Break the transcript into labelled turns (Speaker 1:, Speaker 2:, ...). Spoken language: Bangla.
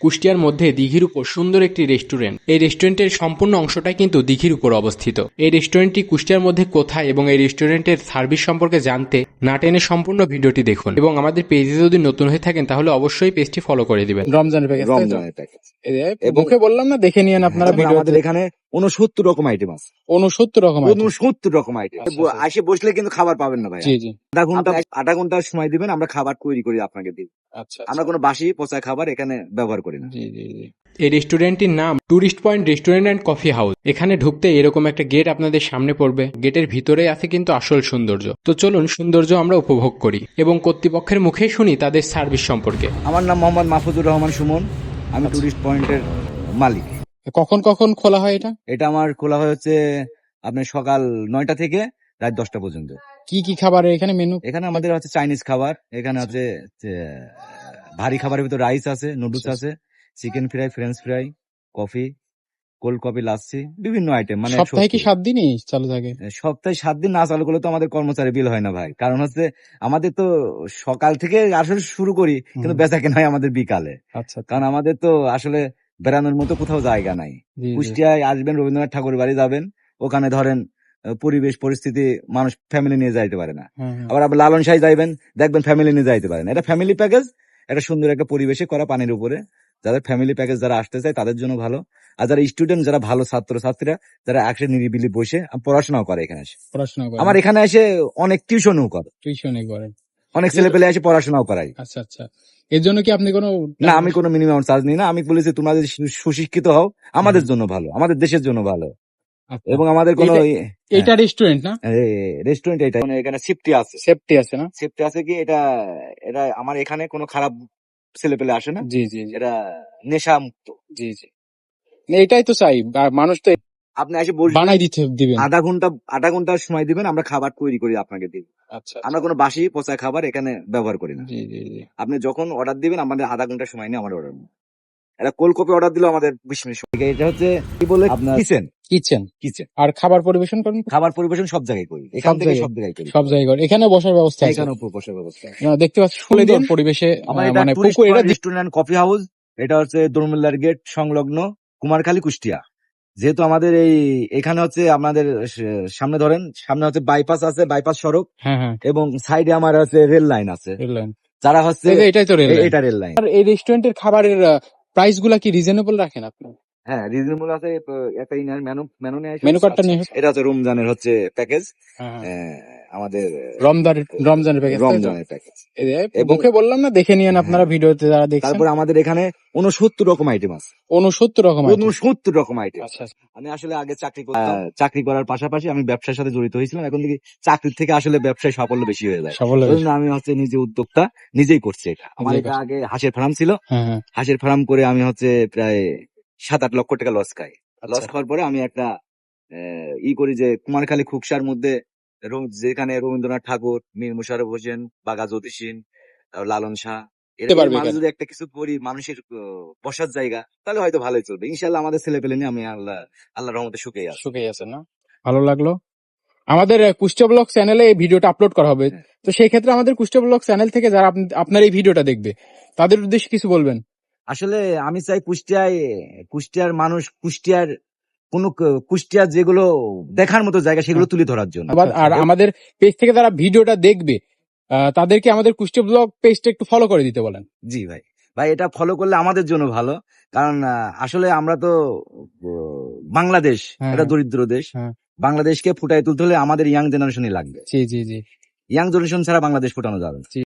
Speaker 1: কুষ্টিয়ার মধ্যে দিঘির উপর সুন্দর একটি রেস্টুরেন্ট। এই রেস্টুরেন্টের সম্পূর্ণ অংশটা কিন্তু দিঘির উপর অবস্থিত। এই রেস্টুরেন্টটি কুষ্টিয়ার মধ্যে কোথায় এবং এই রেস্টুরেন্টের সার্ভিস সম্পর্কে জানতে না টেনে সম্পূর্ণ ভিডিওটি দেখুন। এবং আমাদের পেজে যদি নতুন হয়ে থাকেন তাহলে অবশ্যই পেজটি ফলো করে দিবেন।
Speaker 2: রমজানের প্যাকেজ
Speaker 3: রমজানের প্যাকেজ
Speaker 2: মুখে বললাম না দেখে নিয়েন আপনারা
Speaker 3: আমাদের এখানে উনসত্তর রকম আইটেম আছে।
Speaker 2: উনসত্তর রকম।
Speaker 3: উনসত্তর রকম আইটেম
Speaker 2: আচ্ছা, আচ্ছা।
Speaker 3: আসে বসলে কিন্তু খাবার পাবেন না ভাই আধা ঘণ্টা আধা ঘণ্টা সময় দিবেন আমরা খাবার তৈরি করি আপনাকে দিই
Speaker 2: আচ্ছা
Speaker 3: আমরা কোনো বাসি পচা খাবার এখানে ব্যবহার করি না।
Speaker 1: এই রেস্টুরেন্টটির নাম tourist point restaurant and coffee house. এখানে ঢুকতে এরকম একটা গেট আপনাদের সামনে পড়বে। গেটের ভিতরে আছে কিন্তু আসল সৌন্দর্য। তো চলুন সৌন্দর্য আমরা উপভোগ করি এবং কর্তৃপক্ষের মুখে শুনি তাদের সার্ভিস সম্পর্কে।
Speaker 3: আমার নাম মোহাম্মদ মাহফুজুর রহমান সুমন। আমি। টুরিস্ট পয়েন্টের মালিক।
Speaker 2: কখন কখন খোলা হয় এটা?
Speaker 3: এটা আমার খোলা হয়েছে আপনার সকাল নয়টা থেকে রাত দশটা পর্যন্ত।
Speaker 2: কি কি খাবার এখানে মেনু?
Speaker 3: এখানে আমাদের হচ্ছে চাইনিজ খাবার এখানে আছে ভারী খাবারের ভিতর রাইস আছে নুডলস
Speaker 2: আচ্ছা,
Speaker 3: আছে chicken fry french fry coffee cold coffee lassi বিভিন্ন আইটেম মানে
Speaker 2: সপ্তাহে কি সাত দিনই চালু থাকে?
Speaker 3: সপ্তাহে সাত দিন না চালু করলে তো আমাদের কর্মচারী বিল হয় না ভাই। কারণ হচ্ছে আমাদের তো সকাল থেকে আসলে শুরু করি কিন্তু বেচা কেনা হয় আমাদের বিকালে।
Speaker 2: আচ্ছা।
Speaker 3: কারণ আমাদের তো আসলে বেড়ানোর মতো কোথাও জায়গা নাই। কুষ্টিয়ায় আসবেন রবীন্দ্রনাথ ঠাকুর বাড়ি যাবেন ওখানে ধরেন পরিবেশ পরিস্থিতি মানুষ ফ্যামিলি নিয়ে যাইতে পারে না।
Speaker 2: হ্যাঁ, হ্যাঁ।
Speaker 3: আবার আপনি লালন সাই যাইবেন দেখবেন ফ্যামিলি নিয়ে যাইতে পারেন এটা ফ্যামিলি প্যাকেজ এটা সুন্দর একটা পরিবেশে করা পানির উপরে। যাদের ফ্যামিলি প্যাকেজ যারা আসতে চায় তাদের জন্য ভালো। আর যারা স্টুডেন্ট যারা ভালো ছাত্র ছাত্রীরা যারা একসাথে নিরিবিলি বসে পড়াশোনাও করে এখানে এসে।
Speaker 2: পড়াশোনা
Speaker 3: আমার এখানে এসে অনেক টিউশনও করে।
Speaker 2: টিউশনই করেন
Speaker 3: অনেক ছেলে পেলে এসে পড়াশোনাও করাই
Speaker 2: আচ্ছা আচ্ছা। এর জন্য কি আপনি কোনো
Speaker 3: না আমি কোনো মিনিমাম চার্জ নিই না। আমি বলেছি তোমরা যদি সুশিক্ষিত হও আমাদের জন্য ভালো আমাদের দেশের জন্য ভালো।
Speaker 2: আচ্ছা।
Speaker 3: এবং আমাদের কোনো
Speaker 2: এটা- রেস্টুরেন্ট না?
Speaker 3: রেস্টুরেন্ট এটা মানে এখানে সেফটি আছে।
Speaker 2: সেফটি আছে না?
Speaker 3: সেফটি আছে কি এটা এটা আমার এখানে কোনো খারাপ ছেলে পেলে আসে না।
Speaker 2: জি জি জি।
Speaker 3: এটা নেশা মুক্ত
Speaker 2: জি জি। না, এটাই তো চাই। মানুষ তো
Speaker 3: আপনি এসে
Speaker 2: বানাই দিতে দিবেন।
Speaker 3: আধা ঘণ্টা আধা ঘণ্টা সময় দিবেন আমরা খাবার তৈরি করি আপনাকে দিই
Speaker 2: আচ্ছা
Speaker 3: আমরা কোনো বাসি পচা খাবার এখানে ব্যবহার করি না।
Speaker 2: জি জি জি।
Speaker 3: আপনি যখন অর্ডার দিবেন আমাদের আধা ঘণ্টা সময় নিয়ে আমার অর্ডার এটা কোল্ড কপি অর্ডার দিলেও আমাদের বিশ মিনিট সময় এটা হচ্ছে কি বলে? আপনার কিচেন
Speaker 2: কিচেন
Speaker 3: কিচেন
Speaker 2: আর খাবার পরিবেশন করেন
Speaker 3: খাবার পরিবেশন সব জায়গায় করি। এখান থেকে সব জায়গায় করি।
Speaker 2: সব জায়গায় করে। এখানে বসার ব্যবস্থা আছে।
Speaker 3: এখানে বসার ব্যবস্থা
Speaker 2: দেখতে পাচ্ছি সুন্দর পরিবেশে মানে পুকুর এটা
Speaker 3: রেস্টুরেন্ট কফি হাউস এটা হচ্ছে দরমিল্লার গেট সংলগ্ন কুমারখালী কুষ্টিয়া। যেহেতু আমাদের এই এখানে হচ্ছে আপনাদের সামনে ধরেন সামনে হচ্ছে বাইপাস আছে বাইপাস সড়ক
Speaker 2: হ্যাঁ হ্যাঁ।
Speaker 3: এবং সাইডে আমার হচ্ছে রেল লাইন আছে। যারা হচ্ছে
Speaker 2: এটাই তো রেল
Speaker 3: এটা রেল লাইন
Speaker 2: আর এই রেস্টুরেন্টের খাবারের প্রাইসগুলা কি রিজনেবল রাখেন আপনি?
Speaker 3: হ্যাঁ রিজনেবল আছে একটা ইনার মেনু মেনু নিয়ে
Speaker 2: মেনু কার্ডটা নিয়ে
Speaker 3: এটা হচ্ছে রমজানের হচ্ছে প্যাকেজ
Speaker 2: হ্যাঁ, হ্যাঁ।
Speaker 3: আমাদের
Speaker 2: রমজান রমজানের প্যাকেজ
Speaker 3: রমজানের প্যাকেজ
Speaker 2: মুখে বললাম না দেখে নিয়েন আপনারা ভিডিওতে যারা দেখছেন।
Speaker 3: তারপর আমাদের এখানে উনসত্তর রকম আইটেম আছে।
Speaker 2: উনসত্তর রকম।
Speaker 3: উনসত্তর রকম আইটেম
Speaker 2: আচ্ছা আচ্ছা।
Speaker 3: আমি আসলে আগে চাকরি করতাম চাকরি করার পাশাপাশি আমি ব্যবসার সাথে জড়িত হয়েছিলাম। এখন থেকে চাকরির থেকে আসলে ব্যবসায় সাফল্য বেশি হয়ে যায়।
Speaker 2: সাফল্য
Speaker 3: আমি হচ্ছে নিজে উদ্যোক্তা নিজেই করছি এটা। আমার এটা আগে হাঁসের ফার্ম ছিল।
Speaker 2: হ্যাঁ হ্যাঁ।
Speaker 3: হাঁসের ফার্ম করে আমি হচ্ছে প্রায় সাত আট লক্ষ টাকা লস খাই লস
Speaker 2: আচ্ছা।
Speaker 3: খাওয়ার পরে আমি একটা ই করি যে কুমারখালী খুকসার মধ্যে যেখানে রবীন্দ্রনাথ ঠাকুর মীর মুশারফ হোসেন বাগা জ্যোতিষীন লালন শাহ মানুষ যদি একটা কিছু করি মানুষের বসার জায়গা তাহলে হয়তো ভালোই চলবে। ইনশাল্লাহ আমাদের ছেলে পেলে নিয়ে আমি আল্লাহ আল্লাহ রহমতে সুখেই আছি।
Speaker 2: সুখেই আছে না? ভালো লাগল। আমাদের কুষ্টিয়া ব্লগ চ্যানেলে এই ভিডিওটা আপলোড করা হবে।
Speaker 3: হ্যাঁ।
Speaker 2: তো সেই ক্ষেত্রে আমাদের কুষ্টিয়া ব্লগ চ্যানেল থেকে যারা আপনার এই ভিডিওটা দেখবে তাদের উদ্দেশ্যে কিছু বলবেন।
Speaker 3: আসলে আমি চাই কুষ্টিয়ায় কুষ্টিয়ার মানুষ কুষ্টিয়ার কোন কুষ্টিয়ার যেগুলো দেখার মতো জায়গা সেগুলো তুলে ধরার জন্য।
Speaker 2: আর আমাদের পেজ থেকে যারা ভিডিওটা দেখবে তাদেরকে আমাদের কুষ্টিয়া ব্লগ পেজটা একটু ফলো করে দিতে বলেন।
Speaker 3: জি ভাই। ভাই এটা ফলো করলে আমাদের জন্য ভালো। কারণ আসলে আমরা তো বাংলাদেশ
Speaker 2: হ্যাঁ,
Speaker 3: এটা। দরিদ্র দেশ।
Speaker 2: হ্যাঁ।
Speaker 3: বাংলাদেশকে ফুটাই তুলতে হলে আমাদের ইয়াং জেনারেশনই লাগবে।
Speaker 2: জি জি জি।
Speaker 3: ইয়াং জেনারেশন ছাড়া বাংলাদেশ ফুটানো যাবে।